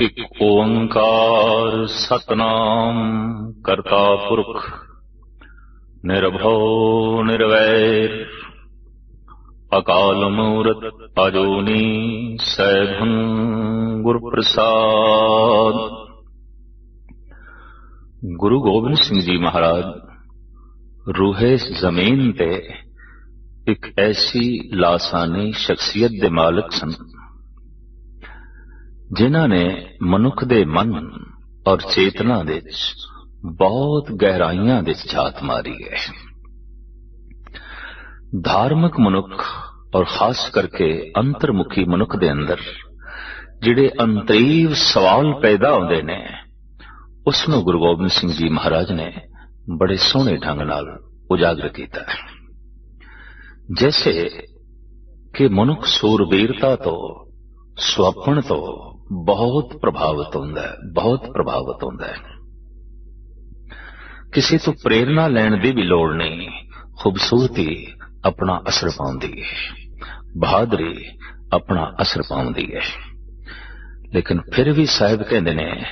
ਇਕ ਓੰਕਾਰ ਸਤਨਾਮ, ਕਰਤਾ ਪੁਰਖ, ਨਿਰਭਉ ਨਿਰਵੈਰ। ਅਕਾਲ ਮੂਰਤ ਅਜੂਨੀ ਸੈਭੰ ਗੁਰ ਪ੍ਰਸਾਦ ਗੁਰੂ ਗੋਬਿੰਦ ਸਿੰਘ ਜੀ ਮਹਾਰਾਜ, ਰੂਹੇ ਜ਼ਮੀਨ ਤੇ ਇੱਕ ਐਸੀ ਲਾਸਾਨੀ ਸ਼ਖਸੀਅਤ ਦੇ ਮਾਲਕ ਸਨ। ਜਿਨ੍ਹਾਂ ਨੇ ਮਨੁੱਖ ਦੇ ਮਨ ਔਰ ਚੇਤਨਾ ਦੇ ਵਿੱਚ ਬਹੁਤ ਗਹਿਰਾਈਆਂ ਦੇ ਝਾਤ ਮਾਰੀ ਹੈ। ਧਾਰਮਿਕ ਮਨੁੱਖ ਔਰ ਖਾਸ ਕਰਕੇ ਅੰਤਰਮੁਖੀ ਮਨੁੱਖ ਦੇ ਅੰਦਰ ਜਿਹੜੇ ਅੰਤਰੀਵ ਸਵਾਲ ਪੈਦਾ ਹੁੰਦੇ ਨੇ, ਉਸ ਨੂੰ ਗੁਰੂ ਗੋਬਿੰਦ ਸਿੰਘ ਜੀ ਮਹਾਰਾਜ ਨੇ ਬੜੇ ਸੋਹਣੇ ਢੰਗ ਨਾਲ ਉਜਾਗਰ ਕੀਤਾ ਹੈ। ਜੈਸੇ ਕਿ ਮਨੁੱਖ ਸੂਰਬੀਰਤਾ ਤੋਂ ਸੁਪਨ ਤੋਂ ਬਹੁਤ ਪ੍ਰਭਾਵਿਤ ਹੁੰਦਾ ਹੈ, ਬਹੁਤ ਪ੍ਰਭਾਵਿਤ ਹੁੰਦਾ ਹੈ। ਕਿਸੇ ਤੋਂ ਪ੍ਰੇਰਣਾ ਲੈਣ ਦੀ ਵੀ ਲੋੜ ਨਹੀਂ, ਖੂਬਸੂਰਤੀ ਆਪਣਾ ਅਸਰ ਪਾਉਂਦੀ ਹੈ, ਬਹਾਦਰੀ ਆਪਣਾ ਅਸਰ ਪਾਉਂਦੀ ਹੈ। ਲੇਕਿਨ ਫਿਰ ਵੀ ਸਾਹਿਬ ਕਹਿੰਦੇ ਨੇ,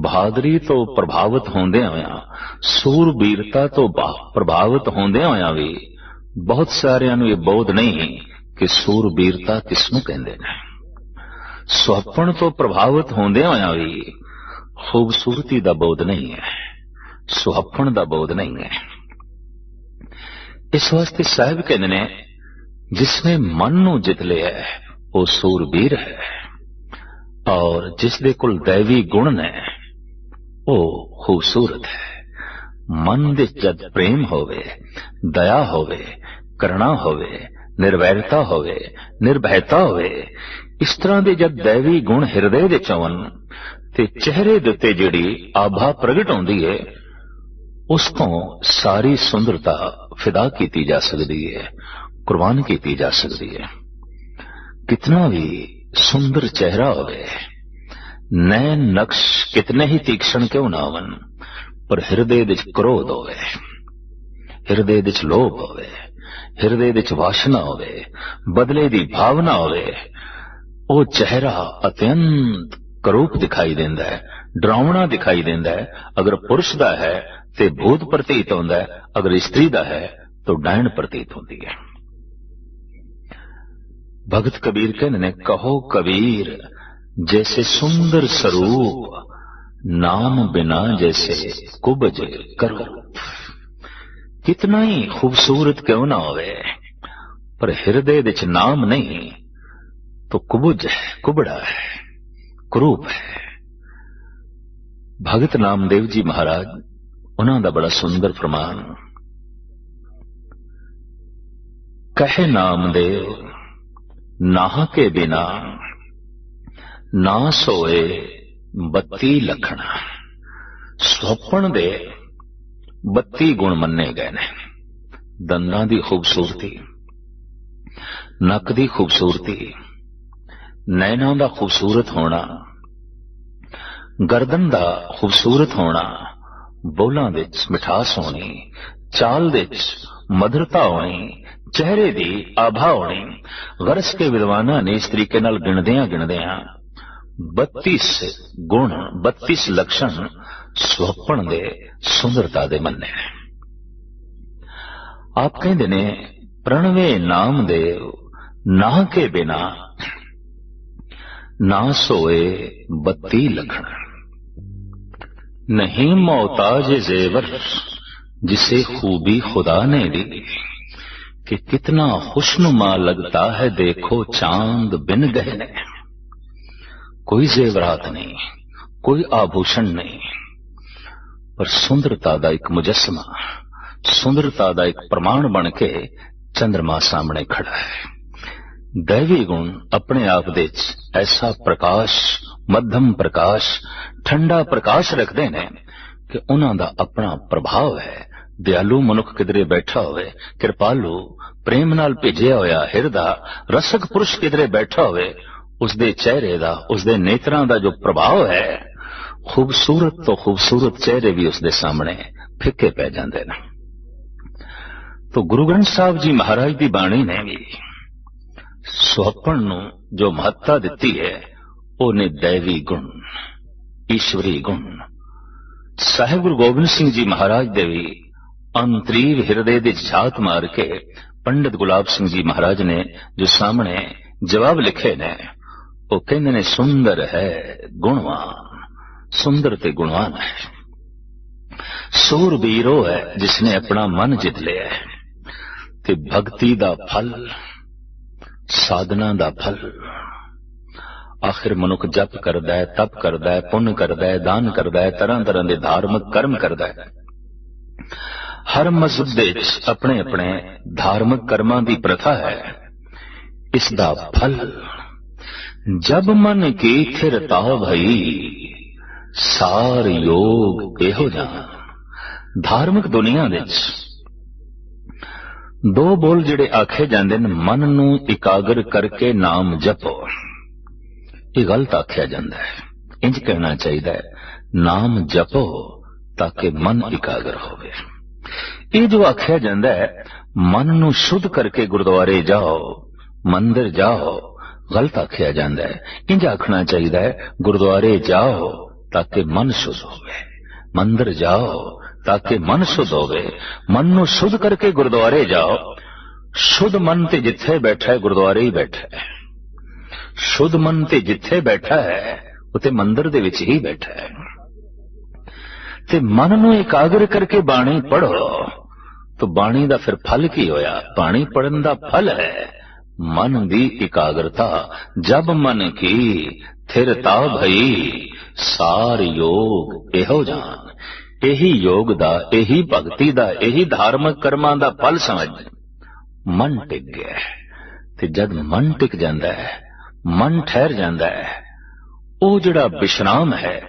ਬਹਾਦਰੀ ਤੋਂ ਪ੍ਰਭਾਵਿਤ ਹੁੰਦਿਆਂ ਹੋਇਆ, ਸੂਰਬੀਰਤਾ ਤੋਂ ਪ੍ਰਭਾਵਿਤ ਹੁੰਦਿਆਂ ਹੋਇਆ ਵੀ ਬਹੁਤ ਸਾਰਿਆਂ ਨੂੰ ਇਹ ਬੋਧ ਨਹੀਂ ਕਿ ਸੂਰਬੀਰਤਾ ਕਿਸ ਨੂੰ ਕਹਿੰਦੇ ਨੇ। ਸੁਹੱਪਣ ਤੋਂ ਪ੍ਰਭਾਵਿਤ ਹੁੰਦਿਆਂ ਹੋਇਆ ਵੀ ਖੂਬਸੂਰਤੀ ਦਾ ਬੋਧ ਨਹੀਂ ਹੈ ਸੁਪਨ ਦਾ ਬੋਧ ਨਹੀਂ ਹੈ। ਇਸ ਵਾਸਤੇ ਸਾਹਿਬ ਕਹਿੰਦੇ ਨੇ ਜਿਸਨੇ ਮਨ ਨੂੰ ਜਿੱਤ ਲਿਆ ਉਹ ਸੂਰਬੀਰ ਹੈ। ਔਰ ਜਿਸ ਦੇ ਕੋਲ ਦੇਵੀ ਗੁਣ ਨੇ, ਉਹ ਖੂਬਸੂਰਤ ਹੈ। ਮਨ ਦੇ ਜਦ ਪ੍ਰੇਮ ਹੋਵੇ, ਦਇਆ ਹੋਵੇ, ਕਰਣਾ ਹੋਵੇ ਨਿਰਵੈਰਤਾ ਹੋਵੇ, ਨਿਰਭੈਤਾ ਹੋਵੇ, ਇਸ ਤਰ੍ਹਾਂ ਦੇ ਜਦ ਦੇਵੀ ਗੁਣ ਹਿਰਦੇ ਦੇ ਚਵਨ ਤੇ ਚਿਹਰੇ ਦੇ ਉੱਤੇ ਜਿਹੜੀ ਆਭਾ ਪ੍ਰਗਟ ਹੁੰਦੀ ਹੈ ਉਸ ਤੋਂ ਸਾਰੀ ਸੁੰਦਰਤਾ ਫਿਦਾ ਕੀਤੀ ਜਾ ਸਕਦੀ ਹੈ ਕੁਰਬਾਨ ਕੀਤੀ ਜਾ ਸਕਦੀ ਹੈ ਕਿਤਨਾ ਵੀ ਸੁੰਦਰ ਚਿਹਰਾ ਹੋਵੇ, ਨੈਣ ਨਕਸ਼ ਕਿਤਨੇ ਹੀ ਤੀਕਸ਼ਣ ਕਿਉਂ ਨਾ ਹੋਵਨ ਪਰ ਹਿਰਦੇ ਵਿੱਚ ਕ੍ਰੋਧ ਹੋਵੇ, ਹਿਰਦੇ ਵਿੱਚ ਲੋਭ ਹੋਵੇ। ਹਿਰਦੇ ਵਿੱਚ ਵਾਸ਼ਨਾ ਹੋਵੇ, ਬਦਲੇ ਦੀ ਭਾਵਨਾ ਹੋਵੇ, ਉਹ ਚਿਹਰਾ ਅਤਿਅੰਤ ਕਰੂਪ ਦਿਖਾਈ ਦਿੰਦਾ ਹੈ, ਡਰਾਵਣਾ ਦਿਖਾਈ ਦਿੰਦਾ ਹੈ, ਅਗਰ ਪੁਰਸ਼ ਦਾ ਹੈ ਤੇ ਭੂਤ ਪ੍ਰਤੀਤ ਹੁੰਦਾ ਹੈ, ਅਗਰ ਇਸਤਰੀ ਦਾ ਹੈ ਤਾਂ ਡਾਇਣ ਪ੍ਰਤੀਤ ਹੁੰਦੀ ਹੈ। ਭਗਤ ਕਬੀਰ ਕਹਿੰਦੇ ਨੇ, ਕਹੋ ਕਬੀਰ, ਜੈਸੇ ਸੁੰਦਰ ਸਰੂਪ, ਨਾਮ ਬਿਨਾ ਜੈਸੇ ਕੁਬਜ ਕਰੋ। ਕਿਤਨਾ ਹੀ ਖੂਬਸੂਰਤ ਕਿਉਂ ਨਾ ਹੋਵੇ ਪਰ ਹਿਰਦੇ ਵਿੱਚ ਨਾਮ ਨਹੀਂ तो कुबुज है कुबड़ा है कुरूप है ਭਗਤ ਨਾਮਦੇਵ ਜੀ ਮਹਾਰਾਜ ਉਹਨਾਂ ਦਾ ਬੜਾ ਸੁੰਦਰ ਫਰਮਾਨ ਕਹੇ ਨਾਮਦੇਵ ਨਾਹ ਕੇ ਬਿਨਾ ਨਾ ਸੋਏ ਬੱਤੀ ਲਖਣਾ ਸੁਪਨ ਦੇ 32 ਗੁਣ ਮੰਨੇ ਗਏ ਨੇ। ਦੰਦਾਂ ਦੀ ਖੂਬਸੂਰਤੀ, ਨੱਕ ਦੀ ਖੂਬਸੂਰਤੀ, ਨੈਣਾਂ ਦਾ ਖੂਬਸੂਰਤ ਹੋਣਾ, ਗਰਦਨ ਦਾ ਖੂਬਸੂਰਤ ਹੋਣਾ, ਬੋਲਾਂ ਵਿੱਚ ਮਿਠਾਸ ਹੋਣੀ, ਚਾਲ ਵਿੱਚ ਮਧੁਰਤਾ ਹੋਣੀ, ਚਿਹਰੇ ਦੀ ਆਭਾ ਹੋਣੀ ਗਰਸ ਕੇ ਵਿਦਵਾਨਾਂ ਨੇ ਇਸ ਤਰੀਕੇ ਨਾਲ ਗਿਣਦਿਆਂ ਗਿਣਦਿਆਂ 32 ਗੁਣ 32 ਲਕਸ਼ਣ ਸੁਪਨ ਦੇ ਸੁੰਦਰਤਾ ਦੇ ਮੰਨੇ ਆਪ ਕਹਿੰਦੇ ਨੇ ਪ੍ਰਣਵੇ ਨਾਮ ਦੇ ਨਾ ਕੇ ਬਿਨਾ ना सोए बत्ती लखन नहीं मोहताज जेवर जिसे खूबी खुदा ने दी कि कितना खुशनुमा लगता है देखो चांद बिन गहने कोई जेवरात नहीं कोई आभूषण नहीं ਪਰ ਸੁੰਦਰਤਾ ਦਾ ਇੱਕ ਮੁਜਸਮਾ, ਸੁੰਦਰਤਾ ਦਾ ਇੱਕ ਪ੍ਰਮਾਣ ਬਣ ਕੇ ਚੰਦਰਮਾ ਸਾਹਮਣੇ ਖੜਾ ਹੈ। दैवी ਗੁਣ ਆਪਣੇ ਆਪ ਦੇ ਵਿੱਚ ਐਸਾ ਪ੍ਰਕਾਸ਼, ਮੱਧਮ ਪ੍ਰਕਾਸ਼, ਠੰਡਾ ਪ੍ਰਕਾਸ਼ ਰੱਖਦੇ ਨੇ ਕਿ ਉਹਨਾਂ ਦਾ ਆਪਣਾ ਪ੍ਰਭਾਵ ਹੈ। ਦਿਆਲੂ ਮਨੁੱਖ ਕਿਧਰੇ ਬੈਠਾ ਹੋਵੇ, ਕਿਰਪਾਲੂ ਪ੍ਰੇਮ ਨਾਲ ਭੇਜਿਆ ਹੋਇਆ ਹਿਰਦਾ, ਰਸਕ ਪੁਰਸ਼ ਕਿਧਰੇ ਬੈਠਾ ਹੋਵੇ, ਉਸਦੇ ਚਿਹਰੇ ਦਾ, ਉਸਦੇ ਨੇਤਰਾਂ ਦਾ ਜੋ ਪ੍ਰਭਾਵ ਹੈ ਖੂਬਸੂਰਤ ਤੋਂ ਖੂਬਸੂਰਤ ਚਿਹਰੇ ਵੀ ਉਸ ਦੇ ਸਾਹਮਣੇ ਫਿੱਕੇ ਪੈ ਜਾਂਦੇ ਨੇ। ਤੋ ਗੁਰੂ ਗ੍ਰੰਥ ਸਾਹਿਬ ਜੀ ਮਹਾਰਾਜ ਦੀ ਬਾਣੀ ਨੇ ਵੀ ਸੁਪਨ ਨੂੰ ਜੋ ਮਹੱਤਤਾ ਦਿੱਤੀ ਹੈ ਉਹ ਨੇ ਦੇਵੀ ਗੁਣ, ਈਸ਼ਵਰੀ ਗੁਣ। ਸਾਹਿਬ ਗੁਰੂ ਗੋਬਿੰਦ ਸਿੰਘ ਜੀ ਮਹਾਰਾਜ ਦੇ ਵੀ ਅੰਤਰੀਵ ਹਿਰਦੇ ਦੇ ਝਾਤ ਮਾਰ ਕੇ ਪੰਡਿਤ ਗੁਲਾਬ ਸਿੰਘ ਜੀ ਮਹਾਰਾਜ ਨੇ ਜੋ ਸਾਹਮਣੇ ਜਵਾਬ ਲਿਖੇ ਨੇ, ਉਹ ਕਹਿੰਦੇ ਨੇ, ਸੁੰਦਰ ਹੈ ਗੁਣਵਾਨ। ਸੁੰਦਰ ਤੇ ਗੁਣਵਾਨ ਹੈ। ਸੂਰਬੀਰ ਉਹ ਹੈ ਜਿਸ ਨੇ ਆਪਣਾ ਮਨ ਜਿੱਤ ਲਿਆ ਹੈ। ਤੇ ਭਗਤੀ ਦਾ ਫਲ, ਸਾਧਨਾ ਦਾ ਫਲ। ਆਖਿਰ ਮਨੁੱਖ ਜਪ ਕਰਦਾ ਹੈ, ਤਪ ਕਰਦਾ ਹੈ, ਪੁੰਨ ਕਰਦਾ ਹੈ, ਦਾਨ ਕਰਦਾ ਹੈ, ਤਰ੍ਹਾਂ ਤਰ੍ਹਾਂ ਦੇ ਧਾਰਮਿਕ ਕਰਮ ਕਰਦਾ ਹੈ। ਹਰ ਮਜ਼ਹਬ ਦੇ ਵਿੱਚ ਆਪਣੇ ਆਪਣੇ ਧਾਰਮਿਕ ਕਰਮਾਂ ਦੀ ਪ੍ਰਥਾ ਹੈ। ਇਸ ਦਾ ਫਲ, ਜਬ ਮਨ ਕੀ ਥਿਰਤਾ ਭਈ ਸਾਰ ਯੋਗ ਇਹੋ ਜਾਨ ਧਾਰਮਿਕ ਦੁਨੀਆ ਵਿੱਚ ਦੋ ਬੋਲ ਜਿਹੜੇ ਆਖੇ ਜਾਂਦੇ ਨੇ, ਮਨ ਨੂੰ ਇਕਾਗਰ ਕਰਕੇ ਨਾਮ ਜਪੋ। ਇਹ ਗਲਤ ਆਖਿਆ ਜਾਂਦਾ ਹੈ। ਇੰਜ ਕਹਿਣਾ ਚਾਹੀਦਾ ਹੈ, ਨਾਮ ਜਪੋ ਤਾਂ ਕਿ ਮਨ ਇਕਾਗਰ ਹੋਵੇ। ਇਹ ਜੋ ਆਖਿਆ ਜਾਂਦਾ ਹੈ, ਮਨ ਨੂੰ ਸ਼ੁੱਧ ਕਰਕੇ ਗੁਰਦੁਆਰੇ ਜਾਓ, ਮੰਦਿਰ ਜਾਓ, ਗਲਤ ਆਖਿਆ ਜਾਂਦਾ ਹੈ। ਇੰਜ ਆਖਣਾ ਚਾਹੀਦਾ ਹੈ, ਗੁਰਦੁਆਰੇ ਜਾਓ ਤਾਂ ਕਿ ਮਨ ਸ਼ੁੱਧ ਹੋਵੇ ਮੰਦਰ ਜਾਓ ਤਾਂ ਕਿ ਮਨ ਸ਼ੁੱਧ ਹੋਵੇ ਮਨ ਨੂੰ ਸ਼ੁੱਧ ਕਰਕੇ ਗੁਰਦੁਆਰੇ ਜਾਓ ਸ਼ੁੱਧ ਮਨ ਤੇ ਜਿੱਥੇ ਬੈਠਾ ਹੈ ਗੁਰਦੁਆਰੇ ਹੀ ਬੈਠਾ ਹੈ ਸ਼ੁੱਧ ਮਨ ਤੇ ਜਿੱਥੇ ਬੈਠਾ ਹੈ ਉਤੇ ਮੰਦਿਰ ਦੇ ਵਿੱਚ ਹੀ ਬੈਠਾ ਹੈ ਤੇ ਮਨ ਨੂੰ ਇਕਾਗਰ ਕਰਕੇ ਬਾਣੀ ਪੜੋ ਤਾਂ ਬਾਣੀ ਦਾ ਫਿਰ ਫਲ ਕੀ ਹੋਇਆ ਬਾਣੀ ਪੜਨ ਦਾ ਫਲ ਹੈ ਮਨ ਦੀ ਇਕਾਗਰਤਾ ਜਬ ਮਨ ਕੀ ਥਿਰਤਾ ਭਈ ਸਾਰ ਯੋਗ, ਇਹੋ ਜਾਨ ਇਹੀ ਯੋਗ ਦਾ, ਇਹੀ ਭਗਤੀ ਦਾ, ਇਹੀ ਧਾਰਮਿਕ ਕਰਮਾਂ ਦਾ ਫਲ ਸਮਝ। ਮਨ ਟਿਕ ਗਿਆ ਤੇ ਜਦ ਮਨ ਟਿਕ ਜਾਂਦਾ ਹੈ, ਮਨ ਠਹਿਰ ਜਾਂਦਾ ਹੈ, ਉਹ ਜਿਹੜਾ ਵਿਸ਼ਰਾਮ ਹੈ,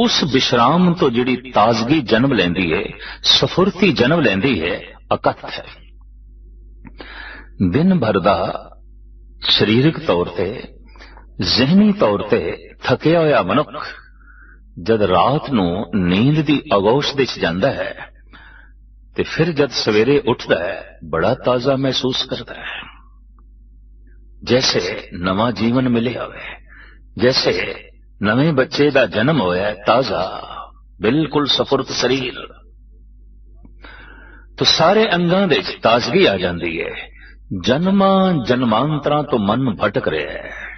ਉਸ ਵਿਸ਼ਰਾਮ ਤੋਂ ਜਿਹੜੀ ਤਾਜ਼ਗੀ ਜਨਮ ਲੈਂਦੀ ਹੈ, ਸਫੁਰਤੀ ਜਨਮ ਲੈਂਦੀ ਹੈ, ਅਕਥ ਹੈ। ਦਿਨ ਭਰ ਦਾ ਸਰੀਰਕ ਤੌਰ ਤੇ ਜ਼ਿਹਨੀ ਤੌਰ ਤੇ ਥੱਕਿਆ ਹੋਇਆ ਮਨੁੱਖ ਜਦ ਰਾਤ ਨੂੰ ਨੀਂਦ ਦੀ ਅਗੋਸ਼ ਵਿੱਚ ਜਾਂਦਾ ਹੈ ਤੇ ਫਿਰ ਜਦ ਸਵੇਰੇ ਉੱਠਦਾ ਹੈ, ਬੜਾ ਤਾਜ਼ਾ ਮਹਿਸੂਸ ਕਰਦਾ ਹੈ। ਜੈਸੇ ਨਵਾਂ ਜੀਵਨ ਮਿਲਿਆ ਹੋਵੇ, ਜੈਸੇ ਨਵੇਂ ਬੱਚੇ ਦਾ ਜਨਮ ਹੋਇਆ ਤਾਜ਼ਾ, ਬਿਲਕੁਲ ਸਫੁਰਤ ਸਰੀਰ। ਤਾਂ ਸਾਰੇ ਅੰਗਾਂ ਦੇ ਵਿੱਚ ਤਾਜ਼ਗੀ ਆ ਜਾਂਦੀ ਹੈ। ਜਨਮਾਂ ਜਨਮਾਂਤਰਾਂ ਤੋਂ ਮਨ ਭਟਕ ਰਿਹਾ ਹੈ।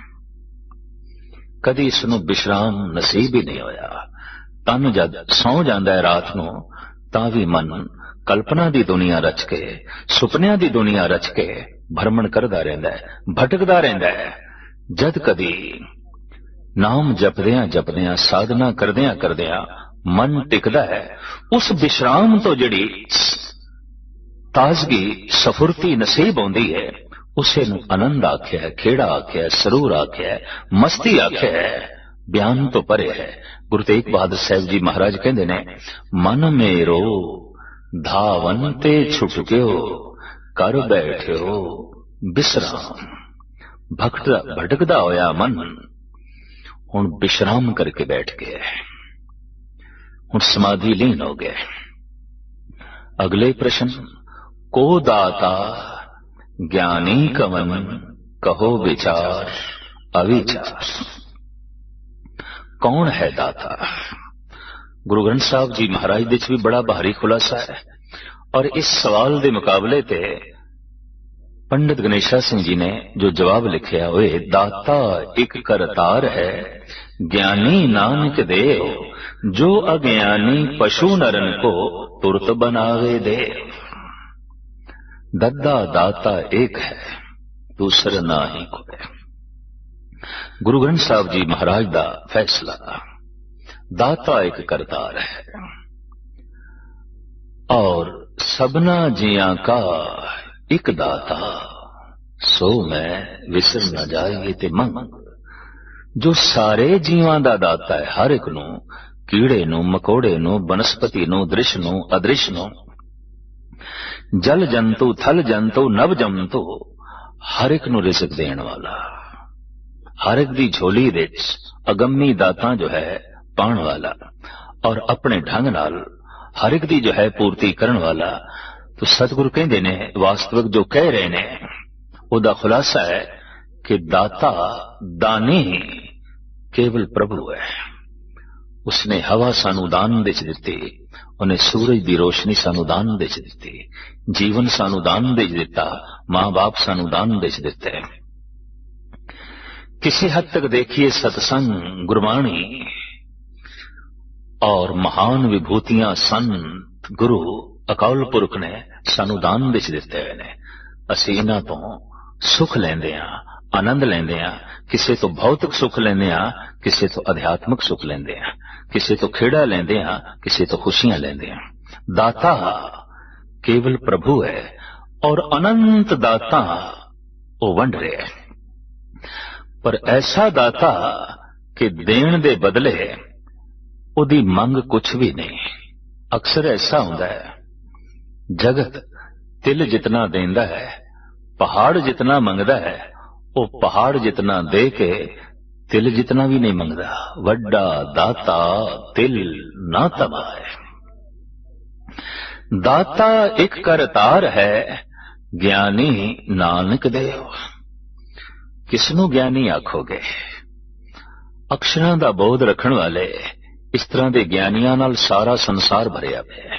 ਕਦੀ ਇਸ ਨੂੰ ਵਿਸ਼ਰਾਮ ਨਸੀਬ ਹੀ ਨਹੀਂ ਹੋਇਆ। ਤਨ ਜਦ ਸੌ ਜਾਂਦਾ ਹੈ ਰਾਤ ਨੂੰ, ਤਾਂ ਵੀ ਮਨ ਕਲਪਨਾ ਦੀ ਦੁਨੀਆ ਰਚ ਕੇ, ਸੁਪਨਿਆਂ ਦੀ ਦੁਨੀਆ ਰਚ ਕੇ ਭਰਮਣ ਕਰਦਾ ਰਹਿੰਦਾ ਹੈ, ਭਟਕਦਾ ਰਹਿੰਦਾ ਹੈ। ਜਦ ਕਦੀ ਨਾਮ ਜਪਦਿਆਂ ਜਪਦਿਆਂ, ਸਾਧਨਾ ਕਰਦਿਆਂ ਕਰਦਿਆਂ ਮਨ ਟਿਕਦਾ ਹੈ, ਉਸ ਵਿਸ਼ਰਾਮ ਤੋਂ ਜਿਹੜੀ ਤਾਜ਼ਗੀ, ਸਫੁਰਤੀ ਨਸੀਬ ਆਉਂਦੀ ਹੈ ਉਸੇ ਨੂੰ ਆਨੰਦ ਆਖਿਆ ਖੇੜਾ ਆਖਿਆ ਸਰੂਰ ਆਖਿਆ ਮਸਤੀ ਆਖਿਆ ਬਿਆਨ ਤੋਂ ਪਰੇ ਹੈ ਗੁਰੂ ਤੇਗ ਬਹਾਦਰ ਸਾਹਿਬ ਜੀ ਮਹਾਰਾਜ ਕਹਿੰਦੇ ਨੇ ਮਨ ਮੇਰੋ ਧਾਵਨ ਤੇ ਛੁਟ ਗਿਓ ਕਰ ਬੈਠਿਓ ਬਿਸਰਾਮ ਭਗਤਾ ਭਟਕਦਾ ਹੋਇਆ ਮਨ ਹੁਣ ਵਿਸ਼ਰਾਮ ਕਰਕੇ ਬੈਠ ਗਿਆ ਹੁਣ ਸਮਾਧੀ ਲੀਨ ਹੋ ਗਿਆ ਅਗਲੇ ਪ੍ਰਸ਼ਨ ਕੋ ਦਾਤਾ ਗਿਆਨੀ ਕਵਨ ਕਹੋ ਵਿਚਾਰ ਅਵਿਚਾਰ ਕੌਣ ਹੈ ਦਾਤਾ ਗੁਰੂ ਗ੍ਰੰਥ ਸਾਹਿਬ ਜੀ ਮਹਾਰਾਜ ਦੇ ਚ ਵੀ ਬੜਾ ਭਾਰੀ ਖੁਲਾਸਾ ਹੈ ਔਰ ਇਸ ਸਵਾਲ ਦੇ ਮੁਕਾਬਲੇ ਤੇ ਪੰਡਿਤ ਗਣੇਸ਼ਾ ਸਿੰਘ ਜੀ ਨੇ ਜੋ ਜਵਾਬ ਲਿਖਿਆ ਹੋਏ ਦਾਤਾ ਇੱਕ ਕਰਤਾਰ ਹੈ ਗਿਆਨੀ ਨਾਨਕ ਦੇਵ ਜੋ ਅਗਿਆਨੀ ਪਸ਼ੂ ਨਰਨ ਕੋ ਤੁਰਤ ਬਣਾਵੇ ਦੇਵ ਦੇ ਦੱਦਾ ਦਾਤਾ ਇੱਕ ਹੈ, ਦੂਸਰਾ ਨਹੀਂ ਕੋਈ ਗੁਰੂ ਗ੍ਰੰਥ ਸਾਹਿਬ ਜੀ ਮਹਾਰਾਜ ਦਾ ਫੈਸਲਾ, ਦਾਤਾ ਇੱਕ ਕਰਤਾਰ ਹੈ। ਔਰ ਸਭਨਾ ਜੀਆਂ ਕਾ ਇੱਕ ਦਾਤਾ, ਸੋ ਮੈਂ ਵਿਸਰ ਨਾ ਜਾਈਏ ਤੇ ਮੰਗ। ਜੋ ਸਾਰੇ ਜੀਵਾਂ ਦਾ ਦਾਤਾ ਹੈ, ਹਰ ਇੱਕ ਨੂੰ ਕੀੜੇ ਨੂੰ, ਮਕੌੜੇ ਨੂੰ, ਬਨਸਪਤੀ ਨੂੰ, ਦ੍ਰਿਸ਼ ਨੂੰ, ਅਦ੍ਰਿਸ਼ ਨੂੰ ਜਲ ਜੰਤੂ, ਥਲ ਜੰਤੂ, ਨਵ ਜੰਤੂ, ਹਰ ਇੱਕ ਨੂੰ ਰਿਜ਼ਕ ਦੇਣ ਵਾਲਾ। ਹਰ ਇੱਕ ਦੀ ਝੋਲੀ ਵਿੱਚ ਅਗੰਮੀ ਦਾਤਾ ਜੋ ਹੈ, ਪਾਣ ਵਾਲਾ। ਔਰ ਆਪਣੇ ਢੰਗ ਨਾਲ ਹਰ ਇੱਕ ਦੀ ਜੋ ਹੈ, ਪੂਰਤੀ ਕਰਨ ਵਾਲਾ। ਤੋ ਸਤਿਗੁਰੂ ਕਹਿੰਦੇ ਨੇ, ਵਾਸਤਵਿਕ ਜੋ ਕਹਿ ਰਹੇ ਨੇ, ਉਹਦਾ ਖੁਲਾਸਾ ਹੈ ਕਿ ਦਾਤਾ, ਦਾਨੀ ਕੇਵਲ ਪ੍ਰਭੂ ਹੈ। ਉਸਨੇ ਹਵਾ ਸਾਨੂੰ ਦਾਨ ਵਿੱਚ ਦਿੱਤੀ। ਉਹਨੇ ਸੂਰਜ ਦੀ ਰੋਸ਼ਨੀ ਸਾਨੂੰ ਦਾਨ ਵਿੱਚ ਦਿੱਤੀ। ਜੀਵਨ ਸਾਨੂੰ ਦਾਨ ਵਿੱਚ ਦਿੱਤਾ। ਮਾਂ-ਬਾਪ ਸਾਨੂੰ ਦਾਨ ਵਿੱਚ ਦਿੱਤੇ। ਕਿਸੇ ਹੱਦ ਤੱਕ ਦੇਖੀਏ ਸਤਸੰਗ, ਗੁਰਬਾਣੀ ਔਰ ਮਹਾਨ ਵਿਭੂਤੀਆਂ, ਸੰਤ, ਗੁਰੂ, ਅਕਾਲ ਪੁਰਖ ਨੇ ਸਾਨੂੰ ਦਾਨ ਵਿੱਚ ਦਿੱਤੇ ਹੋਏ ਨੇ। ਅਸੀਂ ਇਹਨਾਂ ਤੋਂ ਸੁਖ ਲੈਂਦੇ ਆ ਆਨੰਦ ਲੈਂਦੇ ਆ ਕਿਸੇ ਤੋਂ ਭੌਤਿਕ ਸੁਖ ਲੈਂਦੇ ਆ ਕਿਸੇ ਤੋਂ ਅਧਿਆਤਮਿਕ ਸੁਖ ਲੈਂਦੇ ਆ ਕਿਸੇ ਤੋਂ ਖੇੜਾ ਲੈਂਦੇ ਹਾਂ, ਕਿਸੇ ਤੋਂ ਖੁਸ਼ੀਆਂ ਲੈਂਦੇ ਹਾਂ। ਦਾਤਾ ਕੇਵਲ ਪ੍ਰਭੂ ਹੈ ਔਰ ਅਨੰਤ ਦਾਤਾ ਉਹ ਵੰਡ ਰਿਹਾ ਹੈ। ਪਰ ਐਸਾ ਦਾਤਾ ਕਿ ਦੇਣ ਦੇ ਬਦਲੇ ਉਹਦੀ ਮੰਗ ਕੁਝ ਵੀ ਨਹੀਂ। ਅਕਸਰ ਐਸਾ ਹੁੰਦਾ ਹੈ, ਜਗਤ ਤਿਲ ਜਿਤਨਾ ਦਿੰਦਾ ਹੈ, ਪਹਾੜ ਜਿਤਨਾ ਮੰਗਦਾ ਹੈ, ਉਹ ਪਹਾੜ ਜਿਤਨਾ ਦੇ ਕੇ ਤਿਲ ਜਿਤਨਾ ਵੀ ਨਹੀਂ ਮੰਗਦਾ, ਵੱਡਾ ਦਾਤਾ ਤਿਲ ਨਾ ਤਬਾ ਹੈ ਦਾਤਾ ਇੱਕ ਕਰਤਾਰ ਹੈ, ਗਿਆਨੀ ਨਾਨਕ ਦੇਵ। ਕਿਸ ਨੂੰ ਗਿਆਨੀ ਆਖੋਗੇ? ਅਕਸ਼ਰਾਂ ਦਾ ਬੋਧ ਰੱਖਣ ਵਾਲੇ ਇਸ ਤਰ੍ਹਾਂ ਦੇ ਗਿਆਨੀਆਂ ਨਾਲ ਸਾਰਾ ਸੰਸਾਰ ਭਰਿਆ ਪਿਆ ਹੈ।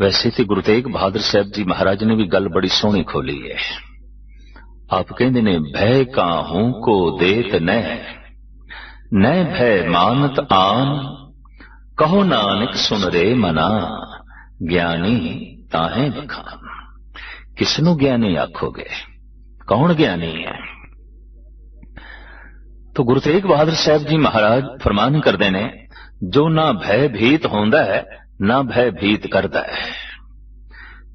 ਵੈਸੇ ਤੇ ਗੁਰੂ ਤੇਗ ਬਹਾਦਰ ਸਾਹਿਬ ਜੀ ਮਹਾਰਾਜ ਨੇ ਵੀ ਗੱਲ ਬੜੀ ਸੋਹਣੀ ਖੋਲੀ ਹੈ। अब कहने भय काहू को देत न न भय मानत आन, कहो नानक सुन रे मना, ज्ञानी ताहे बखान किसनु ज्ञानी आखोगे? कौन ज्ञानी है? तो गुरु तेग बहादुर साहब जी महाराज फरमान कर देने, जो ना भय भीत होंदा है, ना भय भीत करता है।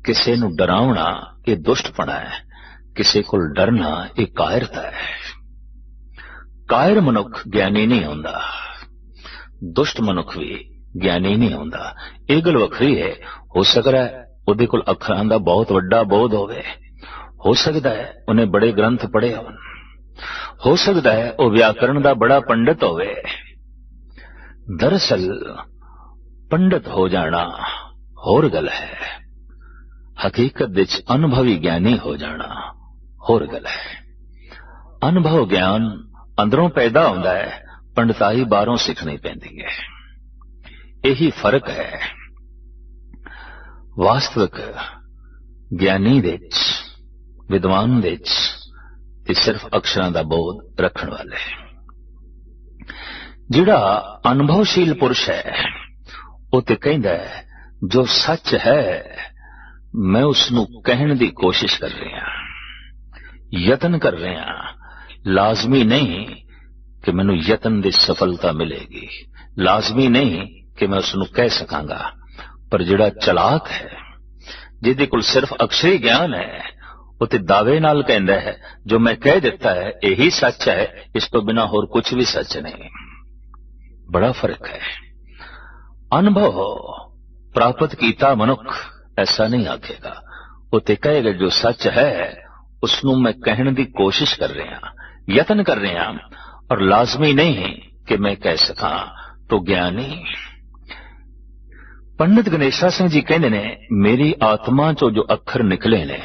किसे नु डरावना ये दुष्टपना है। ਕਿਸੇ ਕੋਲ ਡਰਨਾ ਇਹ ਕਾਇਰਤਾ ਹੈ। ਕਾਇਰ ਮਨੁੱਖ ਗਿਆਨੀ ਨਹੀਂ ਹੁੰਦਾ। ਦੁਸ਼ਟ ਮਨੁੱਖ ਵੀ ਗਿਆਨੀ ਨਹੀਂ ਹੁੰਦਾ। ਇਹ ਗੱਲ ਵੱਖਰੀ ਹੈ। ਹੋ ਸਕਦਾ ਹੈ ਉਹਦੇ ਕੋਲ ਅੱਖਰਾਂ ਦਾ ਬਹੁਤ ਵੱਡਾ ਬੋਧ ਹੋਵੇ। ਹੋ ਸਕਦਾ ਹੈ ਉਹਨੇ ਬੜੇ ਗ੍ਰੰਥ ਪੜ੍ਹੇ ਹੋਣ। ਹੋ ਸਕਦਾ ਹੈ ਉਹ ਵਿਆਕਰਣ ਦਾ ਬੜਾ ਪੰਡਿਤ ਹੋਵੇ। ਦਰਅਸਲ ਪੰਡਿਤ ਹੋ ਜਾਣਾ ਹੋਰ ਗੱਲ ਹੈ। ਹਕੀਕਤ ਵਿੱਚ ਅਨੁਭਵੀ ਗਿਆਨੀ ਹੋ ਜਾਣਾ ਹੋਰ ਗੱਲ ਹੈ। ਅਨੁਭਵ ਗਿਆਨ ਅੰਦਰੋਂ ਪੈਦਾ ਹੁੰਦਾ ਹੈ ਪੰਡਤਾਈ ਬਾਹਰੋਂ ਸਿੱਖਣੀ ਪੈਂਦੀ ਹੈ। ਇਹੀ ਫ਼ਰਕ ਹੈ। ਵਾਸਤਵਿਕ ਗਿਆਨੀ ਦੇ ਵਿੱਚ, ਵਿਦਵਾਨ ਦੇ ਵਿੱਚ ਤੇ ਸਿਰਫ ਅਕਸ਼ਰਾਂ ਦਾ ਬੋਧ ਰੱਖਣ ਵਾਲੇ ਜਿਹੜਾ ਅਨੁਭਵਸ਼ੀਲ ਪੁਰਸ਼ ਹੈ, ਉਹ ਤੇ ਕਹਿੰਦਾ ਹੈ, ਜੋ ਸੱਚ ਹੈ, ਮੈਂ ਉਸ ਨੂੰ ਕਹਿਣ ਦੀ ਕੋਸ਼ਿਸ਼ ਕਰ ਰਿਹਾ ਯਤਨ ਕਰ ਰਿਹਾ ਲਾਜ਼ਮੀ ਨਹੀਂ ਕਿ ਮੈਨੂੰ ਯਤਨ ਦੀ ਸਫਲਤਾ ਮਿਲੇਗੀ। ਲਾਜ਼ਮੀ ਨਹੀਂ ਕਿ ਮੈਂ ਉਸ ਨੂੰ ਕਹਿ ਸਕਾਂਗਾ। ਪਰ ਜਿਹੜਾ ਚਲਾਕ ਹੈ, ਜਿਹਦੇ ਕੋਲ ਸਿਰਫ ਅਕਸ਼ਰੀ ਗਿਆਨ ਹੈ, ਉਹ ਤੇ ਦਾਅਵੇ ਨਾਲ ਕਹਿੰਦਾ ਹੈ, ਜੋ ਮੈਂ ਕਹਿ ਦਿੱਤਾ ਹੈ, ਇਹੀ ਸੱਚ ਹੈ, ਇਸ ਤੋਂ ਬਿਨਾ ਹੋਰ ਕੁਝ ਵੀ ਸੱਚ ਨਹੀਂ। ਬੜਾ ਫ਼ਰਕ ਹੈ। ਅਨੁਭਵ ਪ੍ਰਾਪਤ ਕੀਤਾ ਮਨੁੱਖ ਐਸਾ ਨਹੀਂ ਆਖੇਗਾ। ਉਹ ਤੇ ਕਹੇਗਾ ਜੋ ਸੱਚ ਹੈ ਉਸ ਨੂੰ ਮੈਂ ਕਹਿਣ ਦੀ ਕੋਸ਼ਿਸ਼ ਕਰ ਰਿਹਾ, ਯਤਨ ਕਰ ਰਿਹਾ ਔਰ ਲਾਜ਼ਮੀ ਨਹੀਂ ਕਿ ਮੈਂ ਕਹਿ ਸਕਾਂ, ਤੋ ਗਿਆਨੀ, ਪੰਡਿਤ ਗਣੇਸ਼ਾ ਸਿੰਘ ਜੀ ਕਹਿੰਦੇ ਨੇ, ਮੇਰੀ ਆਤਮਾ ਚੋਂ ਜੋ ਅੱਖਰ ਨਿਕਲੇ ਨੇ,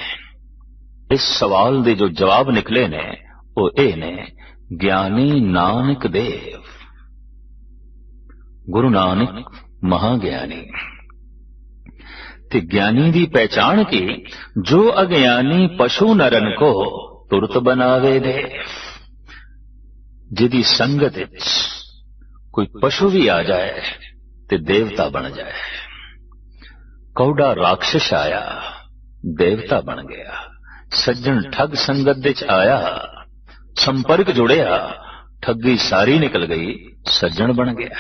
ਇਸ ਸਵਾਲ ਦੇ ਜੋ ਜਵਾਬ ਨਿਕਲੇ ਨੇ, ਉਹ ਇਹ ਨੇ, ਗਿਆਨੀ ਨਾਨਕ ਦੇਵ। ਗੁਰੂ ਨਾਨਕ ਮਹਾ ਗਿਆਨੀ ਤੇ ਗਿਆਨੀ ਦੀ ਪਹਿਚਾਣ ਕੀ? ਜੋ ਅਗਿਆਨੀ ਪਸ਼ੂ ਨਰਨ ਕੋ ਤੁਰਤ ਬਣਾਵੇ ਦੇ। ਜਿਹਦੀ ਸੰਗਤ ਵਿੱਚ ਕੋਈ ਪਸ਼ੂ ਵੀ ਆ ਜਾਏ ਤੇ ਦੇਵਤਾ ਬਣ ਜਾਏ। ਕੌੜਾ ਰਾਖਸ਼ ਆਇਆ, ਦੇਵਤਾ ਬਣ ਗਿਆ। ਸੱਜਣ ਠੱਗ ਸੰਗਤ ਵਿੱਚ ਆਇਆ, ਸੰਪਰਕ ਜੁੜਿਆ, ਠੱਗੀ ਸਾਰੀ ਨਿਕਲ ਗਈ, ਸੱਜਣ ਬਣ ਗਿਆ।